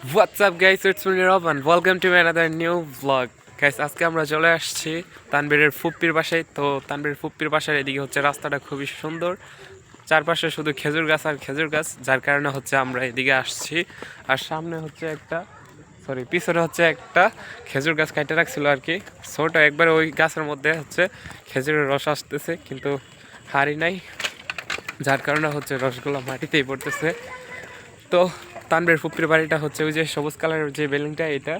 What's up guys, it's me Robin. Welcome to another new vlog. Guys, আজকে আমরা চলে আসছি তানবীরের ফুপ্পির বাসায়। তো তানবীরের ফুপ্পির বাসার এদিকে হচ্ছে রাস্তাটা খুবই সুন্দর। চারপাশে শুধু খেজুর গাছ আর খেজুর গাছ যার কারণে হচ্ছে আমরা এদিকে আসছি। আর সামনে হচ্ছে একটা সরি পিছনে হচ্ছে একটা খেজুর গাছ কাটে রাখছিল আর কি। ছোট একবার ওই গাছের মধ্যে হচ্ছে খেজুরের রস আসতেছে কিন্তু হারি নাই। যার কারণে হচ্ছে রসগুলো মাটিতেই পড়তেছে। তো তানবের ফুপির বাড়িটা হচ্ছে ওই যে সবুজ কালারের যে বিল্ডিংটা এটা।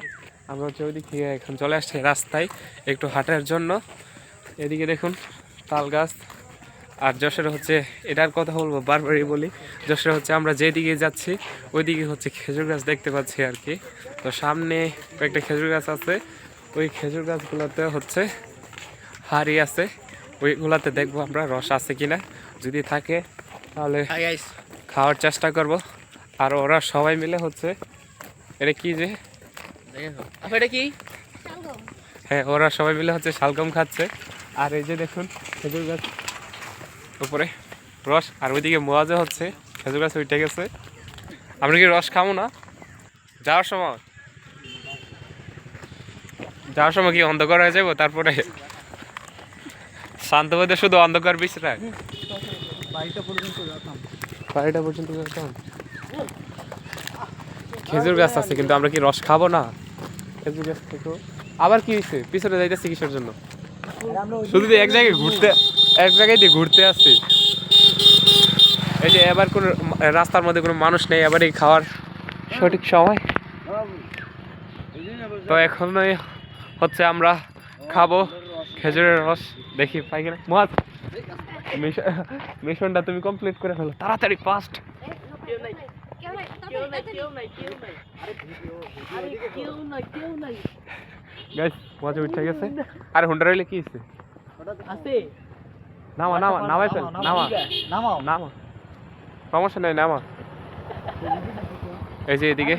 আমরা হচ্ছে ওইদিক থেকে এখন চলে আসছি রাস্তায় একটু হাঁটার জন্য। এদিকে দেখুন তাল গাছ। আর যশোর হচ্ছে এটার কথা বলব বারবারই বলি যশোর হচ্ছে আমরা যেদিকে যাচ্ছি ওইদিকে হচ্ছে খেজুর গাছ দেখতে পাচ্ছি আর কি। তো সামনে কয়েকটা খেজুর গাছ আছে। ওই খেজুর গাছগুলোতে হচ্ছে হাড়ি আছে। ওইগুলাতে দেখব আমরা রস আছে কিনা। যদি থাকে তাহলে খাওয়ার চেষ্টা করব। আর ওরা সবাই মিলে হচ্ছে এটা কি যে? এটা কি? হ্যাঁ ওরা সবাই মিলে হচ্ছে শালগম খাচ্ছে। আর এই যে দেখুন খেজুর গাছ উপরে রস। আর ওইদিকে মোয়াজা হচ্ছে খেজুর গাছ উঠে গেছে। আমরা কি রস খাব না? যাওয়ার সময়। যাওয়ার সময় কি অন্ধকার হয়ে যাব? তারপরে শান্তবাদে শুধু অন্ধকার বিছরায় বাড়িটা পর্যন্ত যেতাম। বাড়িটা পর্যন্ত যেতাম? খেজুর গাছ আছে, কিন্তু আমরা কি রস খাব না? খেজুর গাছ থেকেও আবার কি হয়েছে পিছনে যাইতেছি কিসের জন্য? শুধু এক জায়গায় ঘুরতে, এক জায়গায় দিয়ে ঘুরতে আসছি। এই যে এবার কোনো রাস্তার মধ্যে কোনো মানুষ নেই এবার এই খাওয়ার সঠিক সময়। তো এখন হচ্ছে আমরা খাব খেজুরের রস। দেখি, পাই কিনা? মিশন মিশনটা তুমি কমপ্লিট করে ফেলো। তাড়াতাড়ি ফাস্ট গাইস উঠে গেছে? আরে হুন্ডা রইলে কি হইছে? আছে। নামা নামা নামাই ফেল নামা নামাও। নামা। সমস্যা নেই নামা। এই যে এদিকে।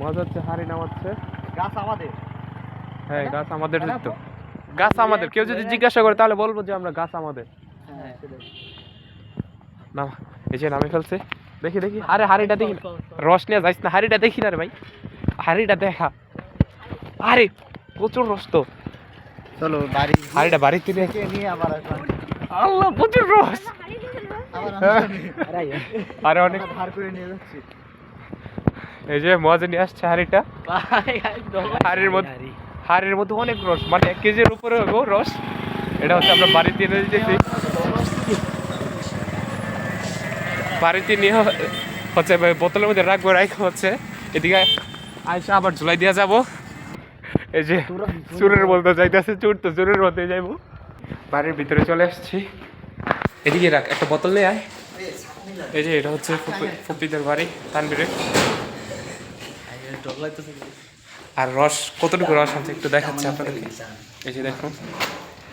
মজা হচ্ছে হাড়ি নামাচ্ছে। গাছ আমাদের। হ্যাঁ গাছ আমাদের তো। গাছ আমাদের। কেউ যদি জিজ্ঞাসা করে তাহলে বলব যে আমরা গাছ আমাদের। হ্যাঁ। নামা। এই যে নামে ফেলছে। দেখি দেখি। আরে হাড়িটা দেখি। রস নিয়ে যাইস না হাড়িটা দেখি না রে ভাই। হাড়িটা দেখা। আরে প্রচুর রস তো। চলো বাড়ি হাড়িটা বাড়িতে নিয়ে নিয়ে আবার আল্লাহ প্রচুর রস। আবার। আরে আরে। অনেক। ধার করে নিয়ে যাচ্ছি। এই যে মজা নিয়ে আসছে হাড়িটা। হাড়ির মধ্যে হাড়ির মধ্যে অনেক রস। মানে এক কেজির উপরে গো রস। এটা হচ্ছে আমরা বাড়িতে এনে দিতেছি। বাড়িতে নিয়ে হচ্ছে বোতলের মধ্যে রাখব রাখব হচ্ছে। এদিকে আইসা আবার ঝুলাই দিয়া যাব। এই যে চুরের মধ্যে যাইতেছে, চুর তো চুরের মধ্যে যাইবো। বাড়ির ভিতরে চলে আসছি। এদিকে রাখ, একটা বোতল নিয়ে আয়। এই যে এটা হচ্ছে ফুপি- ফুপিদের বাড়ি তানবিরে আর রস, কতটুকু রস আছে একটু দেখাচ্ছি আপনাদেরকে। এই যে দেখুন,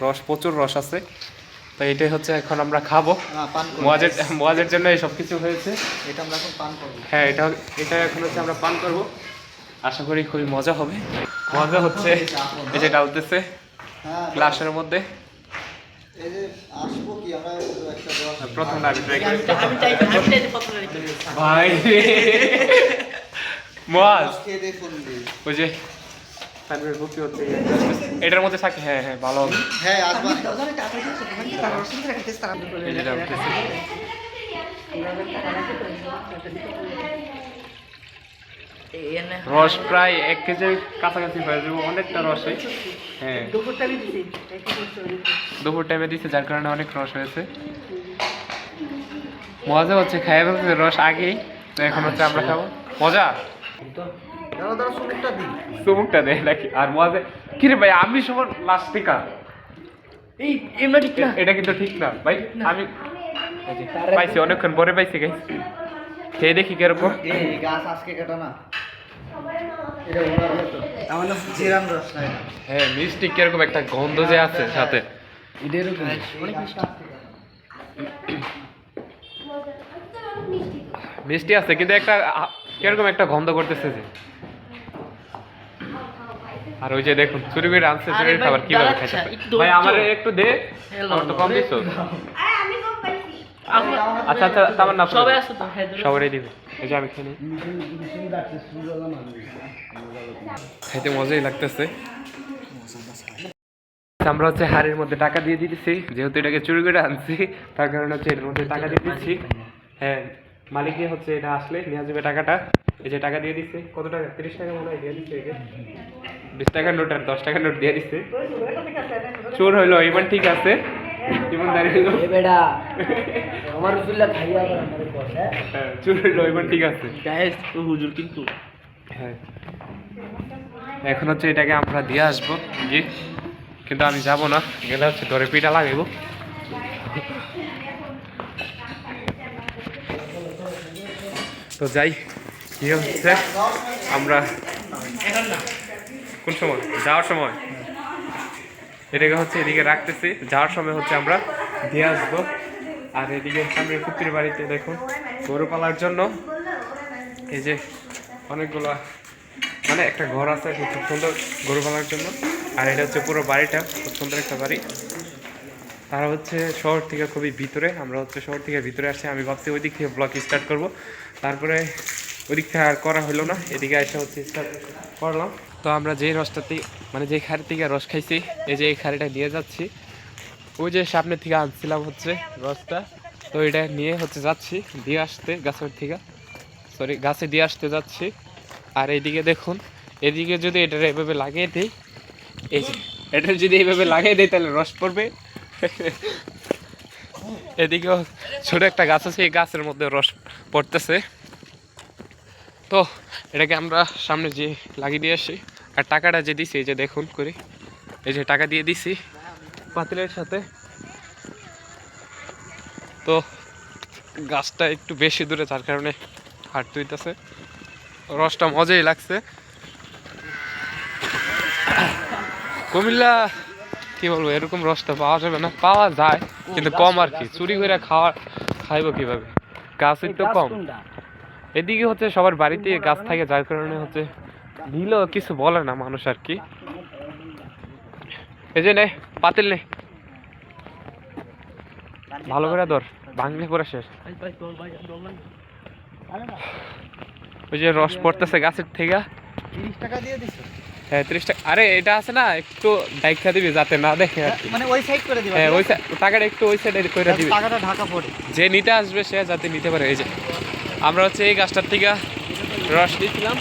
রস, প্রচুর রস আছে। তো এটাই হচ্ছে এখন আমরা খাব। পান করব। মোয়াজের মোয়াজের জন্য এই সব কিছু হয়েছে। এটা আমরা এখন পান করব। হ্যাঁ এটা এটা এখন হচ্ছে আমরা পান করব। আশা করি খুবই মজা হবে। মজা হচ্ছে। এই যে ডালতেছে হ্যাঁ। গ্লাসের মধ্যে। এই যে আসব কি আমরা একটা রস প্রথম আমি আমি চাই আমি চাই পত্র ভাই। মোয়াজ। ওই যে তানভীর ভর্তি হচ্ছে এটার মধ্যে থাকে হ্যাঁ হ্যাঁ ভালো হবে। হ্যাঁ আসবা রস প্রায় এক কেজি কাছাকাছি হয়ে যাবে অনেকটা রসে। হ্যাঁ। দুপুর টাইমে দিচ্ছে যার কারণে অনেক রস হয়েছে। মজা হচ্ছে খাই ফেলছে রস আগেই তো এখন হচ্ছে আমরা খাব। মজা? দাদা দাদা সুমুকটা দিই চুমুকটা দেয় নাকি? আর মজা কিরে ভাই আমি সবার লাস্ট টিকা এই এমনি ঠিক না? এটা কিন্তু ঠিক না ভাই। আমি পাইছি অনেকক্ষণ পরে পাইছি খেয়ে দেখি কীরকম। এই গাছ আজকে কাটা না। হ্যাঁ মিষ্টি কীরকম একটা গন্ধ যে আছে সাথে। মিষ্টি মিষ্টি আছে কিন্তু একটা কীরকম একটা গন্ধ করতেছে যে। আর ওই যে দেখুন চুরি করে আনছে চুরির খাবার কীভাবে খাইতে ভাই আমারে একটু দে আমার তো কম দিছো। আরে আমি কম পাইছি। আচ্ছা আচ্ছা তামার না সবাই আসো তো হ্যাঁ সবারই দিবে। এই যে আমি খেয়ে। খাইতে মজাই লাগতেছে। আমরা হচ্ছে হাড়ের মধ্যে টাকা দিয়ে দিতেছি যেহেতু এটাকে চুরি করে আনছি তার কারণে হচ্ছে এটার মধ্যে টাকা দিয়ে দিচ্ছি। হ্যাঁ। মালিকই হচ্ছে এটা আসলে নিয়ে আসবে টাকাটা। এই যে টাকা দিয়ে দিচ্ছে কত টাকা? তিরিশ টাকা মনে হয় দিয়ে দিচ্ছে একে। বিশ টাকার নোট আর দশ টাকার নোট দিয়ে দিচ্ছে চোর হইল এবার ঠিক আছে। বেটা আমার রসুল্লাহ খাইয়া আবার আমার কর হ্যাঁ? হ্যাঁ চোর হইল এবার ঠিক আছে। গাইস হুজুর কিন্তু। হ্যাঁ। এখন হচ্ছে এটাকে আমরা দিয়ে আসব গিয়ে কিন্তু আমি যাব না গেলে হচ্ছে ধরে পিঠা লাগাইবো। তো যাই, কি হচ্ছে? আমরা কোন সময়? যাওয়ার সময়। এটাকে হচ্ছে, এদিকে রাখতেছি। যাওয়ার সময় হচ্ছে আমরা দিয়ে আসব। আর এদিকে সামনে পুত্রির বাড়িতে দেখুন, গরু পালার জন্য এই যে অনেকগুলো মানে একটা ঘর আছে, খুব সুন্দর গরু পালার জন্য। আর এটা হচ্ছে পুরো বাড়িটা, খুব সুন্দর একটা বাড়ি। তারা হচ্ছে শহর থেকে খুবই ভিতরে, আমরা হচ্ছে শহর থেকে ভিতরে আসছি। আমি ভাবছি ওই দিক থেকে ব্লগ স্টার্ট করব। তারপরে থেকে আর করা হলো না, এদিকে এসে হচ্ছে করলাম তো আমরা যেই রসটাতে মানে যে খাড়ি থেকে রস খাইছি, এই যে এই খাড়িটা নিয়ে যাচ্ছি। ওই যে সামনের থেকে আনছিলাম হচ্ছে রসটা। তো এটা নিয়ে হচ্ছে যাচ্ছি, দিয়ে আসতে গাছের থেকে। সরি গাছে দিয়ে আসতে যাচ্ছি। আর এইদিকে দেখুন, এদিকে যদি এটা এভাবে লাগিয়ে দিই, এই যে, এটা যদি এইভাবে লাগিয়ে দিই, তাহলে রস পড়বে। এদিকেও ছোট একটা গাছ আছে, এই গাছের মধ্যে রস পড়তেছে। তো এটাকে আমরা সামনে যে লাগিয়ে দিয়ে আসি আর টাকাটা যে দিছি এই যে দেখুন করি এই যে টাকা দিয়ে দিছি পাতিলের সাথে। তো গাছটা একটু বেশি দূরে তার কারণে হাট তুইতেছে। রসটা মজাই লাগছে। কুমিল্লা কি বলব এরকম রসটা পাওয়া যাবে না পাওয়া যায় কিন্তু কম আর কি। চুরি করে খাওয়া খাইবো কীভাবে? গাছ তো কম। এদিকে হচ্ছে সবার বাড়িতে গাছ থাকে যার কারণে হচ্ছে দিলেও কিছু বলে না মানুষ আর কি। এই যে নে পাতিল নে। ভালো করে ধর ভাঙলে পরে শেষ। ওই যে রস পড়তেছে গাছের থেকে। তিরিশ টাকা দিয়ে দিছো। হ্যাঁ ত্রিশ টাকা। আরে এটা আছে না একটু দিবি যাতে না দেখে আর কি। মানে ওই সাইড করে দিবা হ্যাঁ ওই টাকাটা একটু ওই সাইডে করে দিবি। টাকাটা ঢাকা পড়ে। যে নিতে আসবে সে যাতে নিতে পারে। এই যে আমরা হচ্ছে এই গাছটার থেকে রস দিয়েছিলাম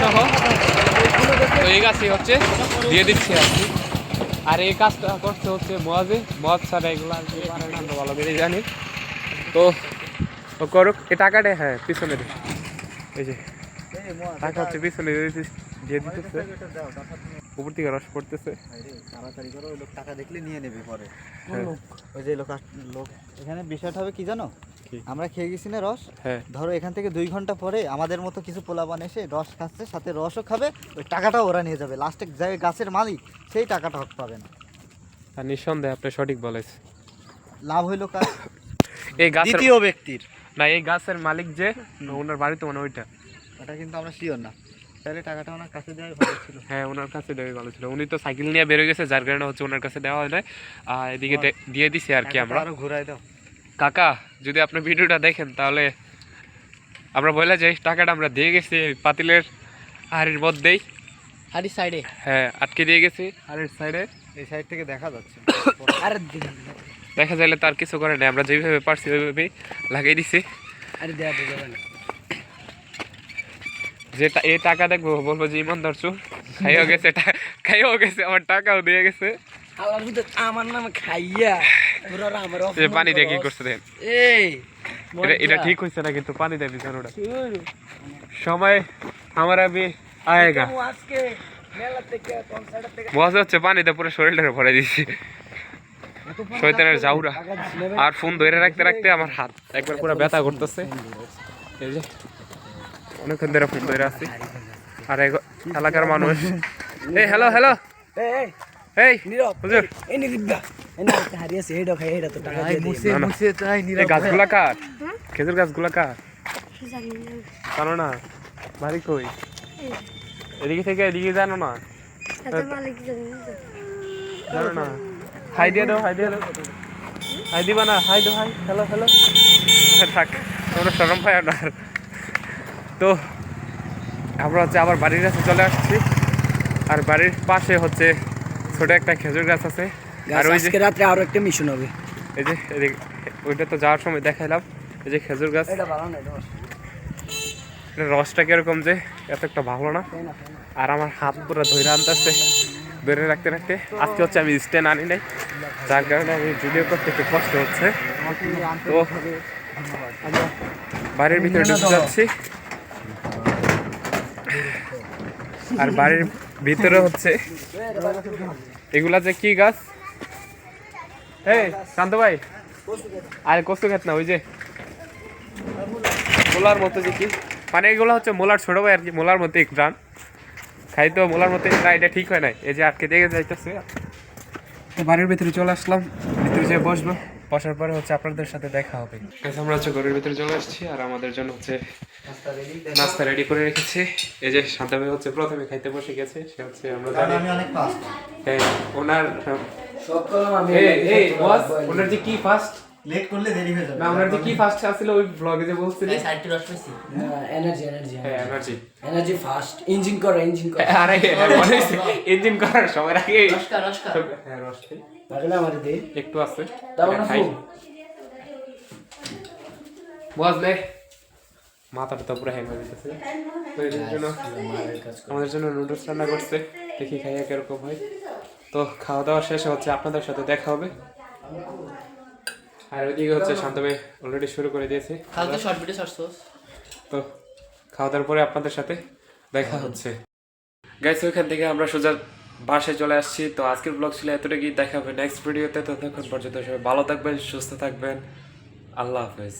সহ তো এই গাছই হচ্ছে দিয়ে দিচ্ছি আর কি। আর এই কাজটা করতে হচ্ছে মজে মদ ছাড়া এগুলো আর কি পারে না আমরা ভালো করে জানি। তো ও করুক এই টাকাটা হ্যাঁ পিছনে দে। এই যে টাকা হচ্ছে পিছনে দিয়ে দিতেছে উপর থেকে রস পড়তেছে। তাড়াতাড়ি করো ওই লোক টাকা দেখলে নিয়ে নেবে পরে। হ্যাঁ। ওই যে লোক লোক এখানে বিষয়টা হবে কি জানো? আমরা খেয়ে গেছি না রস। হ্যাঁ। ধরো এখান থেকে দুই ঘণ্টা পরে আমাদের মতো কিছু পোলাপান এসে রস খাচ্ছে সাথে রসও খাবে ওই টাকাটাও ওরা নিয়ে যাবে। লাস্টে যে গাছের মালিক সেই টাকাটা হক পাবে না। আর নিঃসন্দেহে আপনি সঠিক বলেছেন। লাভ হইল কার? এই গাছের দ্বিতীয় ব্যক্তির। না এই গাছের মালিক যে ওনার বাড়িতে মানে ওইটা। ওটা কিন্তু আমরা শিওর না। তাহলে টাকাটা ওনার কাছে দেওয়াই ভালো ছিল। হ্যাঁ ওনার কাছে দেওয়া ভালো ছিল। উনি তো সাইকেল নিয়ে বেরোয় গেছে যার কারণে হচ্ছে ওনার কাছে দেওয়া হয় না আর এদিকে দিয়ে দিছি আর কি আমরা। আরও ঘুরাই দাও। কাকা যদি আপনি ভিডিওটা দেখেন তাহলে আমরা বলে যাই টাকাটা আমরা দিয়ে গেছি পাতিলের হাড়ির মধ্যেই হাড়ি সাইডে? হ্যাঁ আটকে দিয়ে গেছি। হাড়ির সাইডে? এই সাইড থেকে দেখা যাচ্ছে। আরে দেখা যাইলে তার কিছু করে না আমরা যেভাবে পারছি ওইভাবেই লাগিয়ে দিছি। আরে দেয়া দেবে না। যে এই টাকা দেখব বলব যে ইমানদার চোর খাইও গেছে খাইও গেছে আমার টাকাও দিয়ে গেছে। আল্লাহর আমার নামে খাইয়া। যে পানি দিয়ে কি করছে দেখেন। এটা ঠিক হয়েছে না কিন্তু পানি দেয় বিছানোটা। সময় আমার আমি আয়েগা মজা হচ্ছে পানিতে পুরো শরীরটা ভরে দিছি শয়তানের জাউরা। আর ফোন ধরে রাখতে রাখতে আমার হাত একবার পুরো ব্যথা করতেছে। এই যে অনেকক্ষণ ধরে ফোন ধরে আছি। আর এলাকার মানুষ। এই হ্যালো হ্যালো এই হুজুর। এই এই না হারিয়েছে এইটা খাই এইটা তো টাকা দিয়ে দিই না, না। মুছে তাই এই গাছগুলা কার? খেজুর গাছগুলা কার? জানো না বাড়ি কই? এদিকে থেকে এদিকে জানো না জানো না হাই দিয়ে দাও হাই দিয়ে দাও। হাই দিবা না হাই হাই। Hello hello. থাক তোমরা সরম না। তো আমরা হচ্ছে আবার বাড়ির কাছে চলে আসছি। আর বাড়ির পাশে হচ্ছে ছোট একটা খেজুর গাছ আছে। আর ওই আজকে রাত্রে আরও একটা মিশন হবে। এই যে ওইটা তো যাওয়ার সময় দেখাইলাম। এই যে খেজুর গাছ। এটা ভালো না এটা রসটা কীরকম যে এত একটা ভালো না। আর আমার হাত পুরো ধরে আনতেছে ধরে রাখতে রাখতে। আজকে হচ্ছে আমি স্ট্যান্ড আনি নাই। যার কারণে আমি ভিডিও করতে একটু কষ্ট হচ্ছে। তো বাড়ির ভিতরে ঢুকে যাচ্ছি। আর বাড়ির ভিতরে হচ্ছে এগুলা যে কি গাছ? এই শান্ত ভাই। আর কষ্ট খেত না ওই যে। মোলার মতো যে কি মানে এগুলো হচ্ছে মোলার ছোট ভাই আর কি মোলার মতো এক গ্রাম। খাই তো মোলার মতো না এটা ঠিক হয় না এই যে আজকে দেখে যাইতেছে। তো বাড়ির ভিতরে চলে আসলাম ভিতরে যেয়ে বসবো। বসার পরে হচ্ছে আপনাদের সাথে দেখা হবে। আমরা হচ্ছে ঘরের ভিতরে চলে আসছি আর আমাদের জন্য হচ্ছে নাস্তা রেডি করে রেখেছি। এই যে শান্ত ভাই হচ্ছে প্রথমে খাইতে বসে গেছে সে হচ্ছে আমরা জানি। অনেক ফাস্ট হ্যাঁ, ওনার সব কলম আমি এই এই বস ওনার যে কি ফার্স্ট লেট করলে দেরি হয়ে যাবে। না ওনার যে কি ফার্স্ট আসছিল ওই ব্লগে যে বলছিলেন এনার্জি এনার্জি হ্যাঁ এনার্জি এনার্জি ফাস্ট ইঞ্জিন করো ইঞ্জিন করো। আরে মনে ইঞ্জিন করার সময় আগে হ্যাঁ রস খাই। লাগলে আমার দে একটু আছে। দাও না খাই। ফুল। বুঝলে মাথাটা তো পুরো হ্যাং হয়ে যেতেছে আমাদের জন্য নুডলস রান্না করছে। দেখি খাইয়া কীরকম হয়। তো খাওয়া দাওয়া শেষে হচ্ছে আপনাদের সাথে দেখা হবে। আর ওইদিকে হচ্ছে শান্তমে অলরেডি শুরু করে দিয়েছে। কালকে শর্ট ভিডিও ছাড়ছোস তো খাওয়া দাওয়ার পরে আপনাদের সাথে দেখা হচ্ছে। গাইস ওইখান থেকে আমরা সোজা বাসায় চলে আসছি। তো আজকের ব্লগ ছিল এতটুকুই দেখা হবে নেক্সট ভিডিওতে ততক্ষণ পর্যন্ত সবাই ভালো থাকবেন সুস্থ থাকবেন। আল্লাহ হাফেজ।